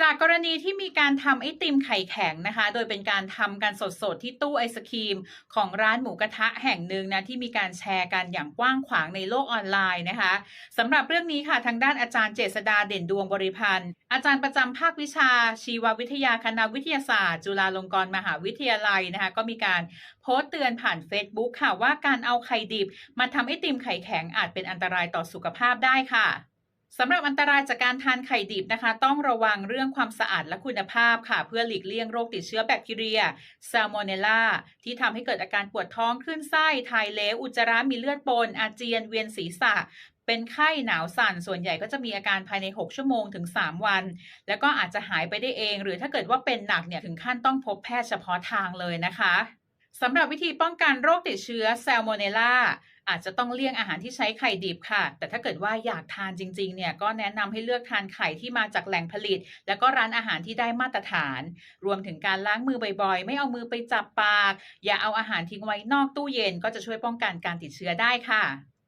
จากกรณีที่มีการทำไอติมไข่แข็งนะคะ โดยเป็นการทำกันสดๆ ที่ตู้ไอศครีม ของร้านหมูกระทะแห่งหนึ่งนะที่มีการแชร์กันอย่างกว้างขวางในโลกออนไลน์นะคะสำหรับเรื่องนี้ค่ะทางด้านอาจารย์เจษดาเด่นดวงบริพันธ์ อาจารย์ประจำภาควิชา ชีววิทยาคณะวิทยาศาสตร์ จุฬาลงกรณ์มหาวิทยาลัยนะคะ ก็มีการโพสต์เตือนผ่าน Facebook ค่ะว่าการเอาไข่ดิบ มาทำไอติมไข่แข็งอาจเป็นอันตรายต่อสุขภาพได้ค่ะ สำหรับอันตรายจากการทานไข่ดิบนะคะ ต้องระวังเรื่องความสะอาดและคุณภาพค่ะ เพื่อหลีกเลี่ยงโรคติดเชื้อแบคทีเรียซ a l โมเนล l าที่ทำให้เกิดอาการปวดท้องคลื่นไส้ถ่ายเลวอุจจาระมีเลือดปน อาเจียนเวียนศีรษะ เป็นไข้หนาวสั่น ส่วนใหญ่ก็จะมีอาการภายใน 6 ชั่วโมงถึง 3 วัน แล้วก็อาจจะหายไปได้เอง หรือถ้าเกิดว่าเป็นหนักเนี่ยถึงขั้นต้องพบแพทย์เฉพาะทางเลยนะคะสำหรับวิธีป้องกันโรคติดเชื้อแซลโมเนล l า อาจจะต้องเลี่ยงอาหารที่ใช้ไข่ดิบค่ะ แต่ถ้าเกิดว่าอยากทานจริงๆ เนี่ยก็แนะนำให้เลือกทานไข่ที่มาจากแหล่งผลิต แล้วก็ร้านอาหารที่ได้มาตรฐาน รวมถึงการล้างมือบ่อยๆ ไม่เอามือไปจับปาก อย่าเอาอาหารทิ้งไว้นอกตู้เย็นก็จะช่วยป้องกันการติดเชื้อได้ค่ะ